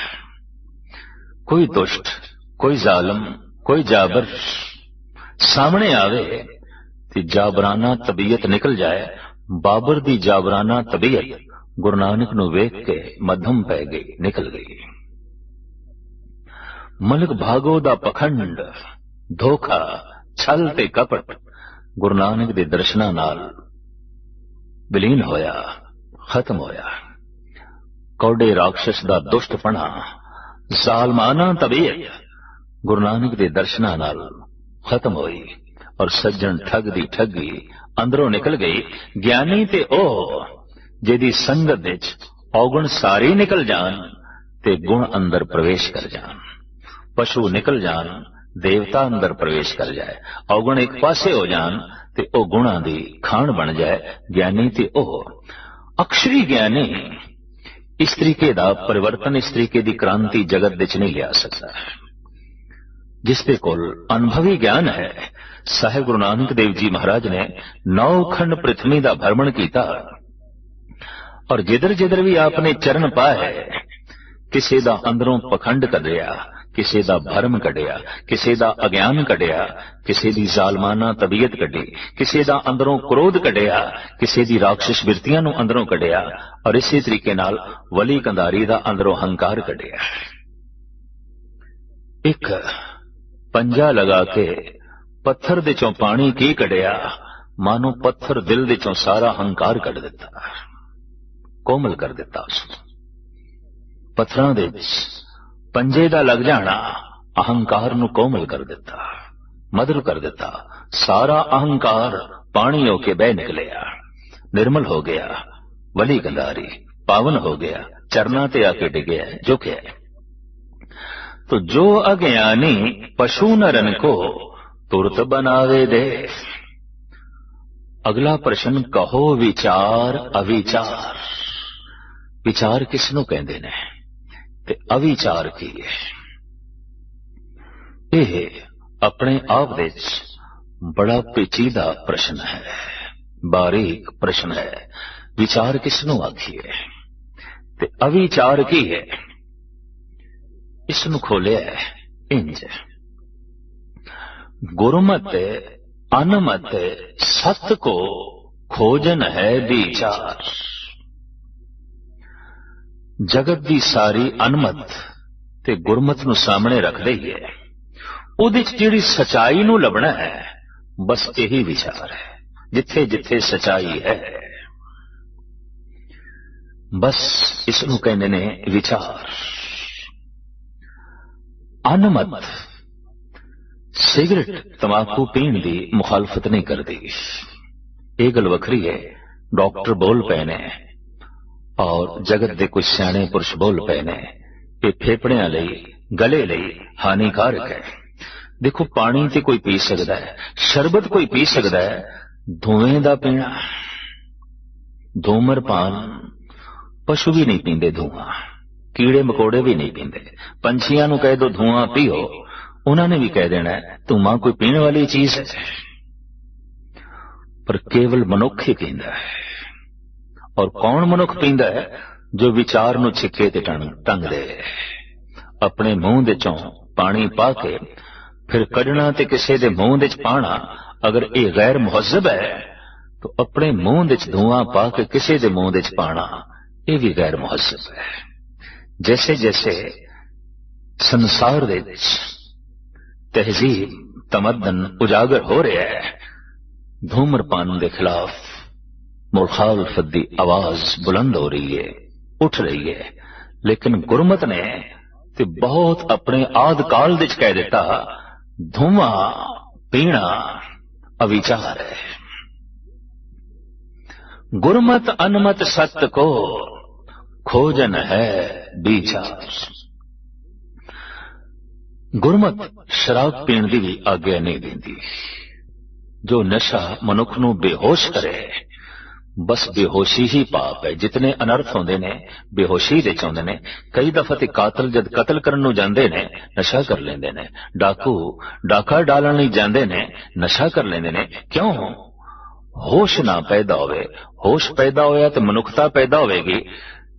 ਕੋਈ ਦੁਸ਼ਟ, ਕੋਈ ਜ਼ਾਲਮ ਕੋਈ ਜਾਬਰ ਸਾਹਮਣੇ ਆਵੇ ਤੇ ਜਾਬਰਾਨਾ ਤਬੀਅਤ ਨਿਕਲ ਜਾਏ, ਬਾਬਰ ਦੀ ਜਾਬਰਾਨਾ ਤਬੀਅਤ ਗੁਰੂ ਨਾਨਕ ਨੂੰ ਵੇਖ ਕੇ ਮਧਮ ਪੈ ਗਈ, ਨਿਕਲ ਗਈ। ਮਲਕ ਭਾਗੋ ਦਾ ਪਖੰਡ, ਧੋਖਾ, ਛਲ ਤੇ ਕਪਟ ਗੁਰੂ ਨਾਨਕ ਦੇ ਦਰਸ਼ਨਾਂ ਨਾਲ ਵਿਲੀਨ ਹੋਇਆ, ਖਤਮ ਹੋਇਆ। ਕੌਡੇ ਰਾਖਸ਼ ਦਾ ਦੁਸ਼ਟਪਣਾ ਜ਼ਾਲਮਾਨਾ ਤਬੀਅਤ ਗੁਰੂ ਨਾਨਕ ਦੇ ਦਰਸ਼ਨਾਂ ਨਾਲ ਖਤਮ ਹੋਈ ਔਰ ਸੱਜਣ ਠੱਗ ਦੀ ਠੱਗੀ ਅੰਦਰੋਂ ਨਿਕਲ ਗਈ। ਗਿਆਨੀ ਤੇ ਉਹ, ਜਿਹਦੀ ਸੰਗਤ ਵਿੱਚ ਔਗਣ ਸਾਰੇ ਨਿਕਲ ਜਾਣ ਤੇ ਗੁਣ ਅੰਦਰ ਪ੍ਰਵੇਸ਼ ਕਰ ਜਾਣ। ਪਸ਼ੂ ਨਿਕਲ ਜਾਣ, ਦੇਵਤਾ ਅੰਦਰ ਪ੍ਰਵੇਸ਼ ਕਰ ਜਾਏ। ਔਗਣ ਇੱਕ ਪਾਸੇ ਹੋ ਜਾਣ ਤੇ ਉਹ ਗੁਣਾਂ ਦੀ ਖਾਣ ਬਣ ਜਾਏ। ਗਿਆਨੀ ਤੇ ਉਹ, ਅਕਸ਼ਰੀ ਗਿਆਨੀ, ਇਸ ਤਰੀਕੇ ਦਾ ਪਰਿਵਰਤਨ ਇਸ ਤਰੀਕੇ ਦੀ ਕ੍ਰਾਂਤੀ ਜਗਤ ਵਿੱਚ ਨਹੀਂ ਲਿਆ ਸਕਦਾ। ਜਿਸ ਦੇ ਕੋਲ ਅਨੁਭਵੀ ਗਿਆਨ ਹੈ ਸਾਹਿਬ ਗੁਰੂ ਨਾਨਕ ਦੇਵ ਜੀ ਮਹਾਰਾਜ ਨੇ ਨੌ ਖੰਡ ਪ੍ਰithvi ਦਾ ਭਰਮਣ ਕੀਤਾ ਔਰ ਜਿੱਧਰ ਜਿੱਧਰ ਵੀ ਆਪਨੇ ਚਰਨ ਪਾਏ ਕਿਸੇ ਦਾ ਅੰਦਰੋਂ ਪਖੰਡ ਕੱਢਿਆ ਕਿਸੇ ਦਾ ਭਰਮ ਕੱਢਿਆ ਕਿਸੇ ਦਾ ਅਗਿਆਨ ਕੱਢਿਆ ਕਿਸੇ ਦੀ ਜ਼ਾਲਮਾਨਾ ਤਬੀਅਤ ਕੱਢੀ ਕਿਸੇ ਦਾ ਅੰਦਰੋਂ ਕ੍ਰੋਧ ਕੱਢਿਆ ਕਿਸੇ ਦੀ ਰਾਖਸ਼ ਬਿਰਤੀਆਂ ਨੂੰ ਅੰਦਰੋਂ ਕੱਢਿਆ ਔਰ ਇਸੇ ਤਰੀਕੇ ਨਾਲ ਵਲੀ ਕੰਧਾਰੀ ਦਾ ਅੰਦਰੋਂ ਹੰਕਾਰ ਕੱਢਿਆ ਇੱਕ ਪੰਜਾ ਲਗਾ ਕੇ ਪੱਥਰ ਦੇ ਚੋਂ ਪਾਣੀ ਕੀ ਕੱਢਿਆ? ਮਾਨੋ ਪੱਥਰ ਦਿਲ ਦੇ ਚੋਂ ਸਾਰਾ ਹੰਕਾਰ ਕੱਢ ਦਿੱਤਾ। ਕੋਮਲ ਕਰ ਦਿੱਤਾ ਉਸ ਨੂੰ। ਪੱਥਰਾਂ ਦੇ ਵਿੱਚ ਪੰਜੇ ਦਾ ਲੱਗ ਜਾਣਾ, ਅਹੰਕਾਰ ਨੂੰ ਕੋਮਲ ਕਰ ਦਿੱਤਾ। ਮਦਰ ਕਰ ਦਿੱਤਾ। ਸਾਰਾ ਅਹੰਕਾਰ ਪਾਣੀ ਹੋ ਕੇ ਬਹਿ ਨਿਕਲਿਆ। ਨਿਰਮਲ ਹੋ ਗਿਆ। ਵਲੀ ਗੰਦਾਰੀ ਪਾਵਨ ਹੋ ਗਿਆ। ਚਰਨਾਂ ਤੇ ਆ ਕੇ ਡਿਗਿਆ, ਝੁਕਿਆ। तो जो अज्ञानी पशु नरन को तुरत बनावे दे ਅਗਲਾ ਪ੍ਰਸ਼ਨ ਕਹੋ ਵਿਚਾਰ ਅਵਿਚਾਰ ਵਿਚਾਰ ਕਿਸ ਨੂੰ ਕਹਿੰਦੇ ਨੇ ਤੇ ਅਵਿਚਾਰ ਕੀ ਹੈ ਇਹ ਆਪਣੇ ਆਪ ਵਿੱਚ ਬੜਾ ਪੇਚੀਦਾ ਪ੍ਰਸ਼ਨ ਹੈ ਬਾਰੀਕ ਪ੍ਰਸ਼ਨ ਹੈ ਵਿਚਾਰ ਕਿਸ ਨੂੰ ਆਖੀਏ ਤੇ ਅਵਿਚਾਰ ਕੀ ਹੈ ਇਸ ਨੂੰ ਖੋਲਿਆ ਇੰਜ। ਗੁਰਮਤ ਅਨਮਤ ਸਤ ਕੋ ਖੋਜਨ ਹੈ ਵਿਚਾਰ। ਜਗਤ ਦੀ ਸਾਰੀ ਅਨਮਤ ਤੇ ਗੁਰਮਤ ਨੂੰ ਸਾਹਮਣੇ ਰੱਖਦੇ ਹੀ ਹੈ। ਉਹਦੇ ਚ ਜਿਹੜੀ ਸਚਾਈ ਨੂੰ ਲੱਭਣਾ ਹੈ, ਬਸ ਇਹੀ ਵਿਚਾਰ ਹੈ, ਜਿੱਥੇ ਜਿੱਥੇ ਸਚਾਈ ਹੈ। ਬਸ ਇਸ ਨੂੰ ਕਹਿੰਦੇ ਨੇ ਵਿਚਾਰ। ਅਨਮਤ। ਸਿਗਰਟ ਤਮਾਕੂ ਪੀਣ ਦੀ ਮੁਖਾਲਫਤ ਨਹੀਂ ਕਰਦੀ। ਇਹ ਗੱਲ ਵੱਖਰੀ ਹੈ। ਡਾਕਟਰ ਬੋਲ ਪਏ ਨੇ ਔਰ ਜਗਤ ਦੇ ਕੁਝ ਸਿਆਣੇ ਪੁਰਸ਼ ਬੋਲ ਪਏ ਨੇ। ਇਹ ਫੇਫੜਿਆਂ ਲਈ, ਗਲੇ ਲਈ ਹਾਨੀਕਾਰਕ ਹੈ। ਦੇਖੋ, ਪਾਣੀ ਤੇ ਕੋਈ ਪੀ ਸਕਦਾ ਹੈ, ਸ਼ਰਬਤ ਕੋਈ ਪੀ ਸਕਦਾ ਹੈ, ਧੂਏ ਦਾ ਪੀਣਾ। ਧੂਮਰਪਾਨ ਪਸ਼ੂ ਵੀ ਨਹੀਂ ਪੀਂਦੇ ਧੂਆਂ। ਕੀੜੇ ਮਕੋੜੇ ਵੀ ਨਹੀਂ ਪੀਂਦੇ। ਪੰਛੀਆਂ ਨੂੰ ਕਹਿ ਦੋ ਧੂਆਂ ਪੀਓ। ਉਹਨਾਂ ਨੇ ਵੀ ਕਹਿ ਦੇਣਾ ਧੂਆਂ ਕੋਈ ਪੀਣ ਵਾਲੀ ਚੀਜ਼ ਹੈ। ਪਰ ਕੇਵਲ ਮਨੁੱਖ ਹੀ ਪੀਂਦਾ ਹੈ। ਔਰ ਕੌਣ ਮਨੁੱਖ ਪੀਂਦਾ ਹੈ? ਜੋ ਵਿਚਾਰ ਨੂੰ ਛਿੱਕੇ ਤੇ ਟੰਗ ਦੇ। ਆਪਣੇ ਮੂੰਹ ਦੇ ਚੋਂ ਪਾਣੀ ਪਾ ਕੇ, ਫਿਰ ਕੱਢਣਾ ਤੇ ਕਿਸੇ ਦੇ ਮੂੰਹ ਦੇ ਚ ਪਾਣਾ, ਅਗਰ ਇਹ ਗੈਰ ਮੁਹੱਜ਼ਬ ਹੈ, ਤਾਂ ਆਪਣੇ ਮੂੰਹ ਦੇ ਚ ਧੂਆਂ ਪਾ ਕੇ ਕਿਸੇ ਦੇ ਮੂੰਹ ਦੇ ਚ ਪਾਣਾ, ਇਹ ਵੀ ਗੈਰ ਮੁਹੱਜ਼ਬ ਹੈ। ਜੈਸੇ ਜੈਸੇ ਸੰਸਾਰ ਦੇ ਵਿੱਚ ਤਹਿਜ਼ੀਬ ਤਮਦਨ ਉਜਾਗਰ ਹੋ ਰਿਹਾ ਹੈ ਧੂਮਰਪਾਨ ਦੇ ਖਿਲਾਫ ਮੁਖਾਲਫਤ ਦੀ ਆਵਾਜ਼ ਬੁਲੰਦ ਹੋ ਰਹੀ ਹੈ ਉੱਠ ਰਹੀ ਹੈ ਲੇਕਿਨ ਗੁਰਮਤ ਨੇ ਤੇ ਬਹੁਤ ਆਪਣੇ ਆਦ ਕਾਲ ਵਿੱਚ ਕਹਿ ਦਿੱਤਾ ਧੂਮਾ ਪੀਣਾ ਅਵਿਚਾਰ ਹੈ ਗੁਰਮਤ ਅਨਮਤ ਸਤ ਕੋ ਖੋਜਨ ਹੈ ਵਿਚਾਰ ਗੁਰਮਤ ਸ਼ਰਾਬ ਪੀਣ ਦੀ ਵੀ ਆਗਿਆ ਨਹੀਂ ਦਿੰਦੀ। ਜੋ ਨਸ਼ਾ ਮਨੁੱਖ ਨੂੰ ਬੇਹੋਸ਼ ਕਰੇ, ਬਸ ਬੇਹੋਸ਼ੀ ਹੀ ਪਾਪ ਹੈ। ਜਿਤਨੇ ਅਨਰਥ ਹੁੰਦੇ ਨੇ, ਬੇਹੋਸ਼ੀ ਦੇ ਚਾਹੁੰਦੇ ਨੇ, ਕਈ ਦਫਾ ਤੇ ਕਾਤਲ ਜਦ ਕਤਲ ਕਰਨ ਨੂੰ ਜਾਂਦੇ ਨੇ, ਨਸ਼ਾ ਕਰ ਲੈਂਦੇ ਨੇ। ਡਾਕੂ ਡਾਕਾ ਡਾਲਣ ਲਈ ਜਾਂਦੇ ਨੇ, ਨਸ਼ਾ ਕਰ ਲੈਂਦੇ ਨੇ। ਕਿਉਂ? ਹੋਸ਼ ਨਾ ਪੈਦਾ ਹੋਵੇ। ਹੋਸ਼ ਪੈਦਾ ਹੋਇਆ ਤੇ ਮਨੁੱਖਤਾ ਪੈਦਾ ਹੋਵੇਗੀ।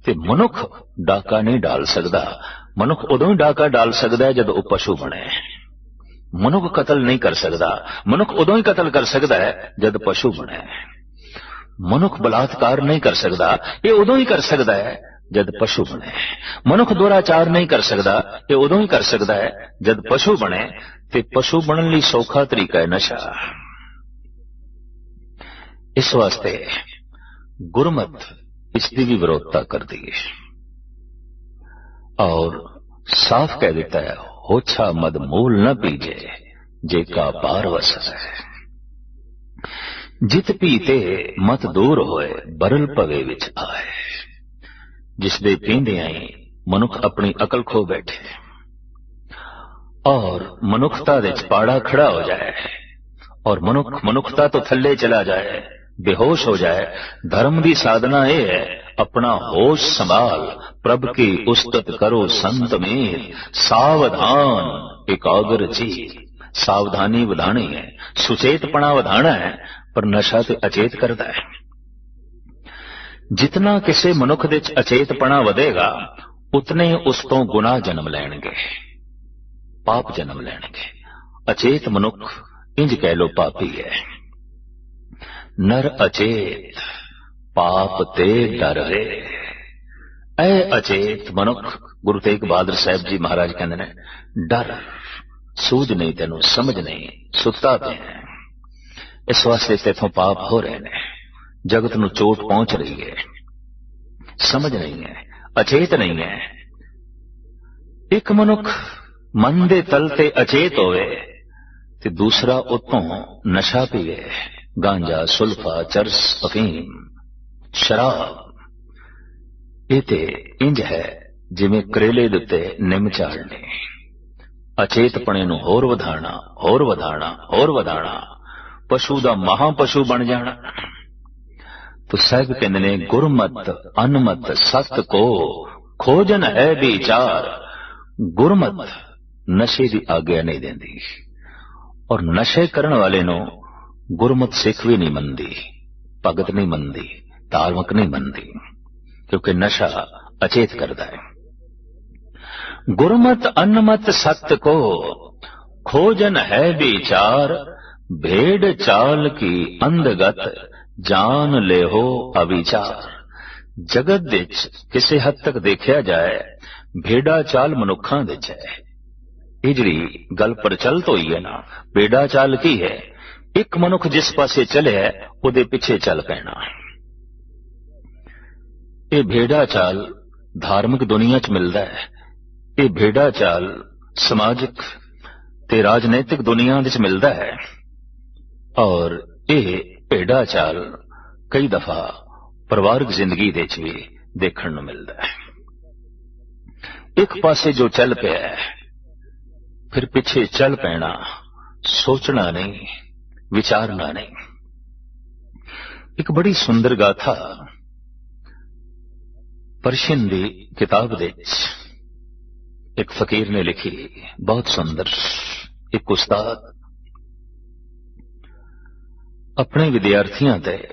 ਤੇ ਮਨੁੱਖ ਡਾਕਾ ਨਹੀਂ ਡਾਲ ਸਕਦਾ। ਮਨੁੱਖ ਉਦੋਂ ਹੀ ਡਾਕਾ ਡਾਲ ਸਕਦਾ ਹੈ ਜਦੋਂ ਉਹ ਪਸ਼ੂ ਬਣੇ। ਮਨੁੱਖ ਕਤਲ ਨਹੀਂ ਕਰ ਸਕਦਾ। ਮਨੁੱਖ ਉਦੋਂ ਹੀ ਕਤਲ ਕਰ ਸਕਦਾ ਹੈ ਜਦ ਪਸ਼ੂ ਬਣੇ। ਮਨੁੱਖ ਬਲਾਤਕਾਰ ਨਹੀਂ ਕਰ ਸਕਦਾ। ਇਹ ਉਦੋਂ ਹੀ ਕਰ ਸਕਦਾ ਹੈ ਜਦ ਪਸ਼ੂ ਬਣੇ। ਮਨੁੱਖ ਦੁਰਾਚਾਰ ਨਹੀਂ ਕਰ ਸਕਦਾ। ਇਹ ਉਦੋਂ ਹੀ ਕਰ ਸਕਦਾ ਹੈ ਜਦ ਪਸ਼ੂ ਬਣੇ। ਤੇ ਪਸ਼ੂ ਬਣਨ ਲਈ ਸੌਖਾ ਤਰੀਕਾ ਹੈ ਨਸ਼ਾ। ਇਸ ਵਾਸਤੇ ਗੁਰਮਤ ਇਸ ਦੀ ਵੀ ਵਿਰੋਧਤਾ ਕਰਦੀ ਹੈ और साफ कह देता है होछा मद मूल न पीजे जे का पार वस है जित पीते मत दूर होए बरल पवे विच आए ਜਿਸ ਦੇ ਪੀਂਦਿਆਂ ਹੀ ਮਨੁੱਖ ਆਪਣੀ ਅਕਲ ਖੋ ਬੈਠੇ ਔਰ ਮਨੁੱਖਤਾ ਦੇ ਚ ਪਾੜਾ ਖੜਾ ਹੋ ਜਾਏ ਔਰ ਮਨੁੱਖ ਮਨੁੱਖਤਾ ਤੋਂ ਥੱਲੇ ਚਲਾ ਜਾਏ ਬੇਹੋਸ਼ ਹੋ ਜਾਏ। ਧਰਮ ਦੀ ਸਾਧਨਾ ਇਹ ਹੈ, ਆਪਣਾ ਹੋਸ਼ ਸੰਭਾਲ, ਪ੍ਰਭ ਕੀ ਉਸਤਤ ਕਰੋ ਸੰਤ ਮੇਰ। ਸਾਵਧਾਨ, ਇਕਾਗਰ ਜੀ ਸਾਵਧਾਨੀ ਵਧਾਣੀ ਹੈ। ਸੁਚੇਤਪਣਾ ਵਧਾਣਾ ਹੈ, ਪਰ ਨਸ਼ਾ ਤੇ ਅਚੇਤ ਕਰਦਾ ਹੈ। ਜਿਤਨਾ ਕਿਸੇ ਮਨੁੱਖ ਦੇ ਚ ਅਚੇਤਪਣਾ ਵਧੇਗਾ, ਉਤਨੇ ਉਸ ਤੋਂ ਗੁਨਾਹ ਜਨਮ ਲੈਣਗੇ। ਪਾਪ ਜਨਮ ਲੈਣਗੇ। ਅਚੇਤ ਮਨੁੱਖ, ਇੰਜ ਕਹਿ ਲੋ ਪਾਪੀ ਹੈ। ਨਰ ਅਚੇਤ, ਪਾਪ ਤੇ ਡਰੇ ਐ ਅਚੇਤ ਮਨੁੱਖ, ਗੁਰੂ ਤੇਗ ਬਹਾਦਰ ਸਾਹਿਬ ਜੀ ਮਹਾਰਾਜ ਕਹਿੰਦੇ ਨੇ, ਡਰ, ਸੂਝ ਨਹੀਂ ਤੈਨੂੰ, ਸਮਝ ਨਹੀਂ, ਸੁੱਤਾ ਪਿਆ ਇਸ ਵਾਸਤੇ ਤੇਥੋਂ ਪਾਪ ਹੋ ਰਹੇ ਨੇ। ਜਗਤ ਨੂੰ ਚੋਟ ਪਹੁੰਚ ਰਹੀ ਹੈ। ਸਮਝ ਨਹੀਂ ਹੈ, ਅਚੇਤ ਨਹੀਂ ਹੈ। ਇੱਕ ਮਨੁੱਖ ਮਨ ਦੇ ਤਲ ਤੇ ਅਚੇਤ ਹੋਵੇ ਤੇ ਦੂਸਰਾ ਉਤੋਂ ਨਸ਼ਾ ਪੀਵੇ। ਗਾਂਜਾ ਸੁਲਫਾ ਚਰਸ ਅਫੀਮ ਸ਼ਰਾਬ ਇਹ ਤੇ ਇੰਜ ਹੈ ਜਿਵੇਂ ਕਰੇਲੇ ਦੇ ਉੱਤੇ ਨਿੰਮ ਝਾੜਨੇ ਅਚੇਤਪਣੇ ਨੂੰ ਹੋਰ ਵਧਾਣਾ ਹੋਰ ਵਧਾਣਾ ਹੋਰ ਵਧਾਣਾ ਪਸ਼ੂ ਦਾ ਮਹਾ ਪਸ਼ੂ ਬਣ ਜਾਣਾ ਤੋ ਸਾਹਿਬ ਕਹਿੰਦੇ ਨੇ ਗੁਰਮਤ ਅਨਮਤ ਸਤ ਕੋ ਖੋਜਨ ਹੈ ਵਿਚਾਰ ਗੁਰਮਤ ਨਸ਼ੇ ਦੀ ਆਗਿਆ ਨਹੀਂ ਦਿੰਦੀ ਔਰ ਨਸ਼ੇ ਕਰਨ ਵਾਲੇ ਨੂੰ ਗੁਰਮਤ ਸਿੱਖ ਵੀ ਨਹੀਂ ਮੰਨਦੀ, ਭਗਤ ਨਹੀਂ ਮੰਨਦੀ, ਧਾਰਮਿਕ ਨਹੀਂ ਮੰਨਦੀ, ਕਿਉਂਕਿ ਨਸ਼ਾ ਅਚੇਤ ਕਰਦਾ ਹੈ। ਗੁਰਮਤ ਅਨਮਤ ਸਤ ਕੋ, ਖੋਜਨ ਹੈ ਵਿਚਾਰ, ਭੇਡ ਚਾਲ ਕੀ ਅੰਧਗਤ ਜਾਣ ਲਿਓ ਅਵਿਚਾਰ। ਜਗਤ ਵਿੱਚ ਕਿਸੇ ਹੱਦ ਤੱਕ ਦੇਖਿਆ ਜਾਏ, ਭੇਡਾ ਚਾਲ ਮਨੁੱਖਾਂ ਵਿੱਚ ਹੈ। ਇਹ ਜਿਹੜੀ ਗੱਲ ਪ੍ਰਚਲਿਤ ਹੋਈ ਹੈ ਨਾ, ਭੇਡਾ ਚਾਲ ਕੀ ਹੈ? ਇੱਕ ਮਨੁੱਖ ਜਿਸ ਪਾਸੇ ਚੱਲਿਆ ਉਹਦੇ ਪਿੱਛੇ ਚੱਲ ਪੈਣਾ ਇਹ ਭੇਡਾ ਚਾਲ ਧਾਰਮਿਕ ਦੁਨੀਆ 'ਚ ਮਿਲਦਾ ਹੈ। ਇਹ ਭੇੜਾ ਚਾਲ ਸਮਾਜਿਕ ਤੇ ਰਾਜਨੀਤਿਕ ਦੁਨੀਆ ਵਿੱਚ ਮਿਲਦਾ ਹੈ। ਔਰ ਇਹ ਭੇੜਾ ਚਾਲ ਕਈ ਦਫਾ ਪਰਿਵਾਰਕ ਜ਼ਿੰਦਗੀ ਦੇ ਵਿੱਚ ਵੀ ਦੇਖਣ ਨੂੰ ਮਿਲਦਾ ਹੈ। ਇੱਕ ਪਾਸੇ ਜੋ ਚੱਲ ਪਿਆ ਫਿਰ ਪਿੱਛੇ ਚੱਲ ਪੈਣਾ ਸੋਚਣਾ ਨਹੀਂ ਵਿਚਾਰ ਨਹੀਂ ਇੱਕ ਬੜੀ ਸੁੰਦਰ ਗਾਥਾ ਪਰਸ਼ੀਨ ਦੀ ਕਿਤਾਬ ਦੇ ਵਿੱਚ ਇੱਕ ਫਕੀਰ ਨੇ ਲਿਖੀ, ਬਹੁਤ ਸੁੰਦਰ। ਇੱਕ ਉਸਤਾਦ ਆਪਣੇ ਵਿਦਿਆਰਥੀਆਂ ਤੇ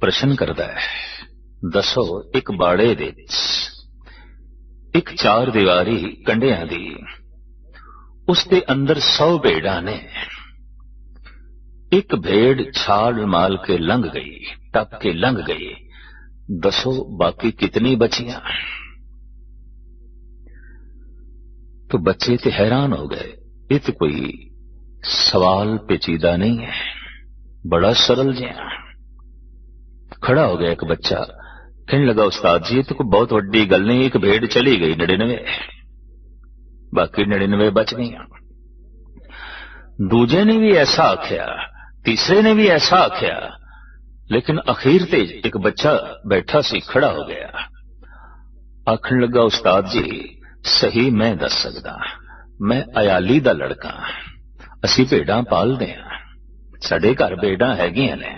ਪ੍ਰਸ਼ਨ ਕਰਦਾ ਹੈ, ਦੱਸੋ, ਇੱਕ ਬਾੜੇ ਦੇ ਵਿੱਚ ਇੱਕ ਚਾਰ ਦੀਵਾਰੀ ਕੰਡਿਆਂ ਦੀ, ਉਸ ਦੇ ਅੰਦਰ 100 ਭੇਡਾਂ ਨੇ। एक भेड़ छाल माल के लंग गई, टप के लंग गई। दसो बाकी कितनी बचिया? तो बच्चे तो हैरान हो गए। ये तो कोई सवाल पेचीदा नहीं है। बड़ा सरल जया। खड़ा हो गया एक बच्चा। कहने लगा, उस्ताद जी तो कोई बहुत वड्डी गल नहीं, एक भेड़ चली गई नड़िनवे। बाकी नड़िनवे बच गई दूजे ने भी ऐसा आख्या ਤੀਸਰੇ ਨੇ ਵੀ ਐਸਾ ਆਖਿਆ ਲੇਕਿਨ ਅਖੀਰ ਤੇ ਇੱਕ ਬੱਚਾ ਬੈਠਾ ਸੀ ਖੜਾ ਹੋ ਗਿਆ ਆਖਣ ਲੱਗਾ ਉਸਤਾਦ ਜੀ ਸਹੀ ਮੈਂ ਦੱਸ ਸਕਦਾ ਮੈਂ ਅਯਾਲੀ ਦਾ ਲੜਕਾ ਅਸੀਂ ਭੇਡਾਂ ਪਾਲਦੇ ਹਾਂ ਸਾਡੇ ਘਰ ਭੇਡਾਂ ਹੈਗੀਆਂ ਨੇ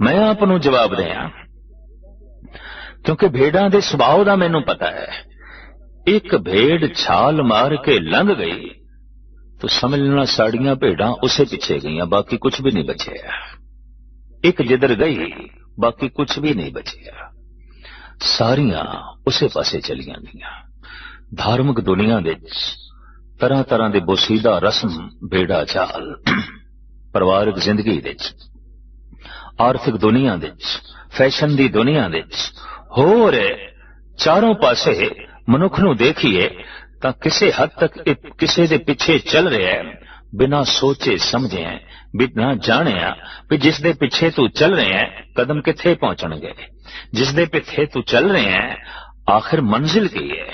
ਮੈਂ ਆਪ ਨੂੰ ਜਵਾਬ ਦਿਆਂ ਕਿਉਂਕਿ ਭੇਡਾਂ ਦੇ ਸੁਭਾਅ ਦਾ ਮੈਨੂੰ ਪਤਾ ਹੈ ਇੱਕ ਭੇਡ ਛਾਲ ਮਾਰ ਕੇ ਲੰਘ ਗਈ ਤਾਂ ਸਮਝ ਲੈਣਾ ਸਾਡੀਆਂ ਭੇਡਾਂ ਉਸੇ ਪਿੱਛੇ ਗਈਆਂ ਬਾਕੀ ਕੁਝ ਵੀ ਨਹੀਂ ਬਚਿਆ ਇੱਕ ਜਿੱਧਰ ਗਈ ਬਾਕੀ ਕੁਝ ਵੀ ਨਹੀਂ ਬਚਿਆ ਸਾਰੀਆਂ ਉਸੇ ਪਾਸੇ ਚਲੀਆਂ ਗਈਆਂ ਧਾਰਮਿਕ ਦੁਨੀਆ ਵਿੱਚ ਤਰ੍ਹਾਂ ਤਰ੍ਹਾਂ ਦੇ ਬੋਸੀਦਾ ਰਸਮ ਬੇੜਾ ਚਾਲ ਪਰਿਵਾਰਕ ਜ਼ਿੰਦਗੀ ਵਿੱਚ ਆਰਥਿਕ ਦੁਨੀਆ ਵਿੱਚ ਫੈਸ਼ਨ ਦੀ ਦੁਨੀਆ ਵਿੱਚ ਹੋਰ ਚਾਰੋਂ ਪਾਸੇ ਮਨੁੱਖ ਨੂੰ ਦੇਖੀਏ ਤਾਂ ਕਿਸੇ ਹੱਦ ਤੱਕ ਇਹ ਕਿਸੇ ਦੇ ਪਿੱਛੇ ਚੱਲ ਰਿਹਾ ਹੈ। ਬਿਨਾਂ ਸੋਚੇ ਸਮਝੇ ਬਿਨਾਂ ਜਾਣਿਆ ਵੀ ਜਿਸ ਦੇ ਪਿੱਛੇ ਤੂੰ ਚੱਲ ਰਿਹਾ ਹੈ, ਕਦਮ ਕਿੱਥੇ ਪਹੁੰਚਣਗੇ? ਜਿਸ ਦੇ ਪਿੱਛੇ ਤੂੰ ਚੱਲ ਰਿਹਾ ਹੈ, ਆਖਿਰ ਮੰਜ਼ਿਲ ਕੀ ਹੈ?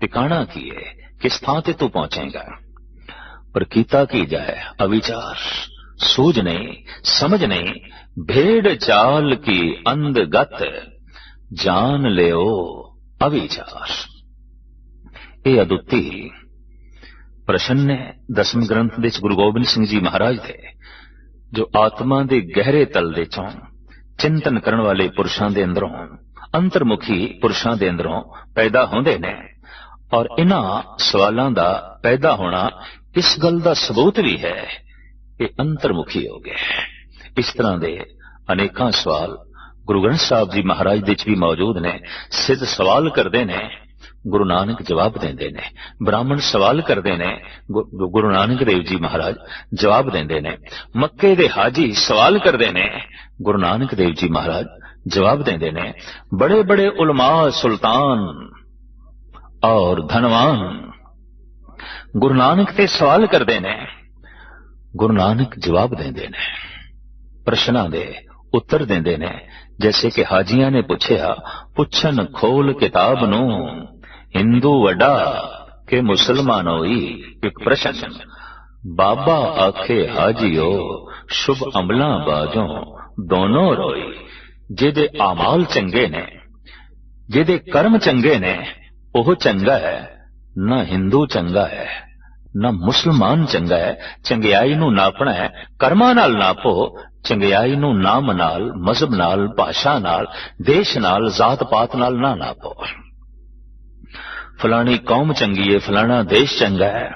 ਟਿਕਾਣਾ ਕੀ ਹੈ? ਕਿਸ ਥਾਂ ਤੇ ਤੂੰ ਪਹੁੰਚੇਗਾ? ਪਰ ਕੀਤਾ ਕੀ ਜਾਏ? ਅਵਿਚਾਰ, ਸੂਝ ਨਹੀਂ, ਸਮਝ ਨਹੀਂ, ਭੇਡ ਚਾਲ ਕੀ ਅੰਧਗਤ ਜਾਣ ਲਿਓ ਅਵਿਚਾਰ। ਇਹ ਅਦੁੱਤੀ ਪ੍ਰਸ਼ਨ ਹੈ ਦਸਮ ਗ੍ਰੰਥ ਦੇ ਵਿੱਚ ਗੁਰੂ ਗੋਬਿੰਦ ਸਿੰਘ ਜੀ ਮਹਾਰਾਜ ਦੇ, ਜੋ ਆਤਮਾ ਦੇ ਗਹਿਰੇ ਤਲ ਦੇ ਚੋਂ ਚਿੰਤਨ ਕਰਨ ਵਾਲੇ ਪੁਰਸ਼ਾਂ ਦੇ ਅੰਦਰੋਂ, ਅੰਤਰਮੁਖੀ ਪੁਰਸ਼ਾਂ ਦੇ ਅੰਦਰੋਂ ਪੈਦਾ ਹੁੰਦੇ ਨੇ ਔਰ ਇਹਨਾਂ ਸਵਾਲਾਂ ਦਾ ਪੈਦਾ ਹੋਣਾ ਇਸ ਗੱਲ ਦਾ ਸਬੂਤ ਵੀ ਹੈ ਕਿ ਅੰਤਰਮੁਖੀ ਹੋ ਗਏ। ਇਸ ਤਰ੍ਹਾਂ ਦੇ ਅਨੇਕਾਂ ਸਵਾਲ ਗੁਰੂ ਗ੍ਰੰਥ ਸਾਹਿਬ ਜੀ ਮਹਾਰਾਜ ਦੇ ਵਿੱਚ ਵੀ ਮੌਜੂਦ ਨੇ, ਸਿੱਧ ਸਵਾਲ ਕਰਦੇ ਨੇ। ਗੁਰੂ ਨਾਨਕ ਜਵਾਬ ਦਿੰਦੇ ਨੇ। ਬ੍ਰਾਹਮਣ ਸਵਾਲ ਕਰਦੇ ਨੇ ਗੁਰੂ ਨਾਨਕ ਦੇਵ ਜੀ ਮਹਾਰਾਜ ਜਵਾਬ ਦਿੰਦੇ ਨੇ। ਮੱਕੇ ਦੇ ਹਾਜੀ ਸਵਾਲ ਕਰਦੇ ਨੇ, ਗੁਰੂ ਨਾਨਕ ਦੇਵ ਜੀ ਮਹਾਰਾਜ ਜਵਾਬ ਦਿੰਦੇ ਨੇ ਬੜੇ ਬੜੇ ਉਲਮਾ ਸੁਲਤਾਨ ਔਰ ਧਨਵਾਨ। ਗੁਰੂ ਨਾਨਕ ਤੇ ਸਵਾਲ ਕਰਦੇ ਨੇ, ਗੁਰੂ ਨਾਨਕ ਜਵਾਬ ਦਿੰਦੇ ਨੇ। ਪ੍ਰਸ਼ਨਾਂ ਦੇ ਉੱਤਰ ਦਿੰਦੇ ਨੇ, ਜੈਸੇ ਕਿ ਹਾਜੀਆਂ ਨੇ ਪੁੱਛਿਆ, ਪੁੱਛਣ ਖੋਲ ਕਿਤਾਬ ਨੂੰ। ਹਿੰਦੂ ਵੱਡਾ ਕਿ ਮੁਸਲਮਾਨ ਹੋਈ ਇੱਕ ਪ੍ਰਸ਼ਨ। ਬਾਬਾ ਆਖੇ ਹਾਜੀਓ ਸ਼ੁਭ ਅਮਲਾਂ ਦੋਨੋਂ ਰੋਈ, ਜਿਹਦੇ ਆਮਾਲ ਚੰਗੇ ਨੇ, ਜਿਹਦੇ ਕਰਮ ਚੰਗੇ ਨੇ, ਉਹ ਚੰਗਾ ਹੈ, ਨਾ ਹਿੰਦੂ ਚੰਗਾ ਹੈ, ਨਾ ਮੁਸਲਮਾਨ ਚੰਗਾ ਹੈ। ਚੰਗਿਆਈ ਨੂੰ ਨਾਪਣਾ ਹੈ, ਕਰਮਾਂ ਨਾਲ ਨਾਪੋ, ਚੰਗਿਆਈ ਨੂੰ ਨਾਮ ਨਾਲ, ਮਜ਼ਹਬ ਨਾਲ, ਭਾਸ਼ਾ ਨਾਲ, ਦੇਸ਼ ਨਾਲ ਜ਼ਾਤ ਪਾਤ ਨਾਲ ਨਾ ਨਾਪੋ। ਫਲਾਣੀ ਕੌਮ ਚੰਗੀ ਹੈ ਫਲਾਣਾ ਦੇਸ਼ ਚੰਗਾ ਹੈ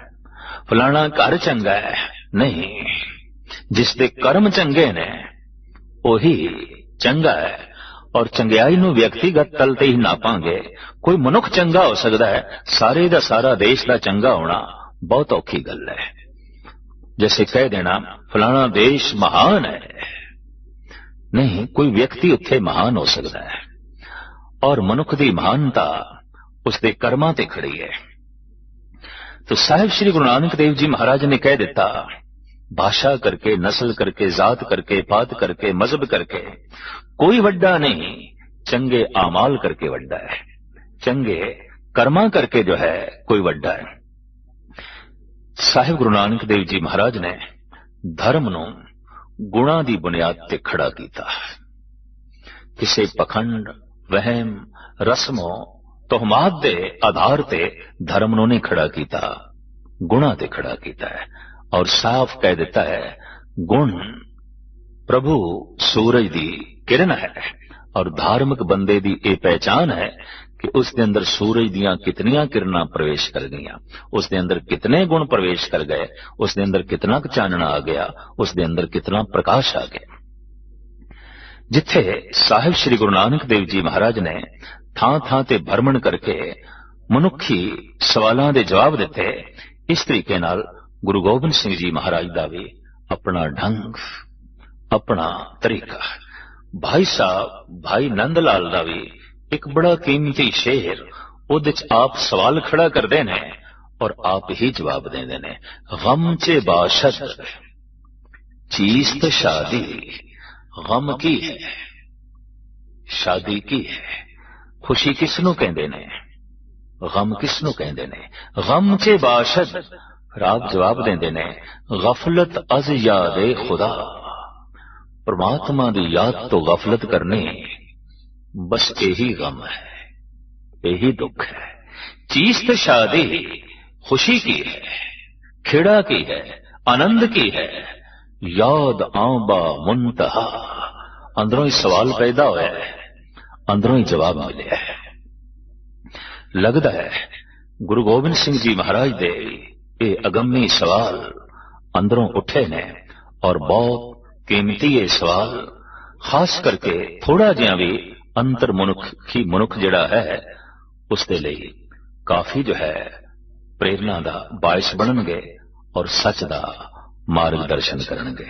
ਫਲਾਣਾ ਘਰ ਚੰਗਾ ਹੈ ਨਹੀਂ, ਜਿਸ ਦੇ ਕਰਮ ਚੰਗੇ ਨੇ, ਉਹੀ ਚੰਗਾ ਹੈ ਔਰ ਚੰਗਿਆਈ ਨੂੰ ਵਿਅਕਤੀਗਤ ਤਲ ਤੇ ਹੀ ਨਾਪਾਂਗੇ। ਕੋਈ ਮਨੁੱਖ ਚੰਗਾ ਹੋ ਸਕਦਾ ਹੈ ਸਾਰੇ ਦਾ ਸਾਰਾ ਦੇਸ਼ ਦਾ ਚੰਗਾ ਹੋਣਾ ਬਹੁਤ ਔਖੀ ਗੱਲ ਹੈ ਜੈਸੇ ਕਹਿ ਦੇਣਾ, ਫਲਾਣਾ ਦੇਸ਼ ਮਹਾਨ ਹੈ ਨਹੀਂ, ਕੋਈ ਵਿਅਕਤੀ ਉੱਥੇ ਮਹਾਨ ਹੋ ਸਕਦਾ ਹੈ ਔਰ ਮਨੁੱਖ ਦੀ ਮਹਾਨਤਾ ਉਸ ਦੇ ਕਰਮਾਂ ਤੇ ਖੜੀ ਹੈ। ਤੋ ਸਾਹਿਬ ਸ੍ਰੀ ਗੁਰੂ ਨਾਨਕ ਦੇਵ ਜੀ ਮਹਾਰਾਜ ਨੇ ਕਹਿ ਦਿੱਤਾ ਭਾਸ਼ਾ ਕਰਕੇ, ਨਸਲ ਕਰਕੇ, ਜ਼ਾਤ ਕਰਕੇ, ਪਾਤ ਕਰਕੇ, ਮਜ਼ਹਬ ਕਰਕੇ, ਕੋਈ ਵੱਡਾ ਨਹੀਂ, ਚੰਗੇ ਆਮਾਲ ਕਰਕੇ ਵੱਡਾ ਹੈ। ਚੰਗੇ ਕਰਮਾਂ ਕਰਕੇ ਜੋ ਹੈ, ਕੋਈ ਵੱਡਾ ਹੈ। ਸਾਹਿਬ ਗੁਰੂ ਨਾਨਕ ਦੇਵ ਜੀ ਮਹਾਰਾਜ ਨੇ ਧਰਮ ਨੂੰ ਗੁਣਾ ਦੀ ਬੁਨਿਆਦ ਤੇ ਖੜਾ ਕੀਤਾ। ਕਿਸੇ ਪਖੰਡ, ਵਹਿਮ, ਰਸਮੋਂ ਤੋਹਮਾਤ ਦੇ ਆਧਾਰ ਤੇ ਧਰਮ ਨੂੰ ਨਹੀਂ ਖੜਾ ਕੀਤਾ, ਗੁਣਾ ਤੇ ਖੜਾ ਕੀਤਾ ਹੈ ਔਰ ਸਾਫ਼ ਕਹਿ ਦਿੱਤਾ ਹੈ, ਗੁਣ ਪ੍ਰਭੂ ਸੂਰਜ ਦੀ ਕਿਰਨ ਹੈ ਔਰ ਧਾਰਮਿਕ ਬੰਦੇ ਦੀ ਇਹ ਪਹਿਚਾਨ ਹੈ ਕਿ ਉਸ ਦੇ ਅੰਦਰ ਸੂਰਜ ਦੀਆਂ ਕਿਤਨੀਆਂ ਕਿਰਨਾਂ ਪ੍ਰਵੇਸ਼ ਕਰ ਗਈਆਂ, ਉਸ ਦੇ ਅੰਦਰ ਕਿਤਨੇ ਗੁਣ ਪ੍ਰਵੇਸ਼ ਕਰ ਗਏ, ਉਸ ਦੇ ਅੰਦਰ ਕਿਤਨਾ ਕੁ ਚਾਨਣਾ ਆ ਗਿਆ, ਉਸ ਦੇ ਅੰਦਰ ਕਿਤਨਾ ਪ੍ਰਕਾਸ਼ ਆ ਗਿਆ। ਜਿੱਥੇ ਸਾਹਿਬ ਸ੍ਰੀ ਗੁਰੂ ਨਾਨਕ ਦੇਵ ਜੀ ਮਹਾਰਾਜ ਨੇ ਥਾਂ ਥਾਂ ਤੇ ਭਰਮਣ ਕਰਕੇ ਮਨੁੱਖੀ ਸਵਾਲਾਂ ਦੇ ਜਵਾਬ ਦਿੱਤੇ। ਇਸ ਤਰੀਕੇ ਨਾਲ ਗੁਰੂ ਗੋਬਿੰਦ ਸਿੰਘ ਜੀ ਮਹਾਰਾਜ ਦਾ ਵੀ ਆਪਣਾ ਢੰਗ, ਆਪਣਾ ਤਰੀਕਾ, ਭਾਈ ਸਾਹਿਬ, ਭਾਈ ਨੰਦ ਲਾਲ ਦਾ ਵੀ ਇੱਕ ਬੜਾ ਕੀਮਤੀ ਸ਼ੇਰ ਉਹਦੇ ਚ ਆਪ ਸਵਾਲ ਖੜਾ ਕਰਦੇ ਨੇ ਔਰ ਆਪ ਹੀ ਜਵਾਬ ਦਿੰਦੇ ਨੇ। ਗਮ ਚ ਬਾਸ਼ਦ ਚੀਜ਼ ਤੇ ਸ਼ਾਦੀ, ਗਮ ਕੀ ਹੈ? ਸ਼ਾਦੀ ਕੀ ਹੈ? ਖੁਸ਼ੀ ਕਿਸ ਨੂੰ ਕਹਿੰਦੇ ਨੇ? ਗਮ ਕਿਸ ਨੂੰ ਕਹਿੰਦੇ ਨੇ? ਗਮ ਚ ਬਾਸ਼ਦ ਫਿਰ ਆਪ ਜਵਾਬ ਦਿੰਦੇ ਨੇ, ਗਫਲਤ ਅਜ਼ ਯਾਦੇ ਖੁਦਾ। ਪਰਮਾਤਮਾ ਦੀ ਯਾਦ ਤੋਂ ਗਫਲਤ ਕਰਨੀ ਬਸ ਇਹੀ ਗਮ ਹੈ, ਇਹੀ ਦੁੱਖ ਹੈ। ਚੀਜ਼ ਤੇ ਸ਼ਾਦੀ, ਖੁਸ਼ੀ ਕੀ ਹੈ? ਖੇੜਾ ਕੀ ਹੈ? ਆਨੰਦ ਕੀ ਹੈ? ਯਾਦ ਆਂਬਾ ਮੁੰਤਹਾ। ਅੰਦਰੋਂ ਹੀ ਸਵਾਲ ਪੈਦਾ ਹੋਇਆ ਹੈ। ਅੰਦਰੋਂ ਹੀ ਜਵਾਬ ਮਿਲਿਆ ਹੈ। ਲੱਗਦਾ ਹੈ ਗੁਰੂ ਗੋਬਿੰਦ ਸਿੰਘ ਜੀ ਮਹਾਰਾਜ ਦੇ ਇਹ ਅਗੰਮੀ ਸਵਾਲ ਅੰਦਰੋਂ ਉੱਠੇ ਨੇ ਔਰ ਬਹੁਤ ਕੀਮਤੀ ਇਹ ਸਵਾਲ, ਖਾਸ ਕਰਕੇ ਥੋੜਾ ਜਿਹਾ ਵੀ ਅੰਤਰ ਮਨੁੱਖੀ ਮਨੁੱਖ ਜਿਹੜਾ ਹੈ, ਉਸ ਦੇ ਲਈ ਕਾਫੀ ਜੋ ਹੈ ਪ੍ਰੇਰਣਾ ਦਾ ਬਾਇਸ ਬਣਨਗੇ ਔਰ ਸੱਚ ਦਾ ਮਾਰਗਦਰਸ਼ਨ ਕਰਨਗੇ।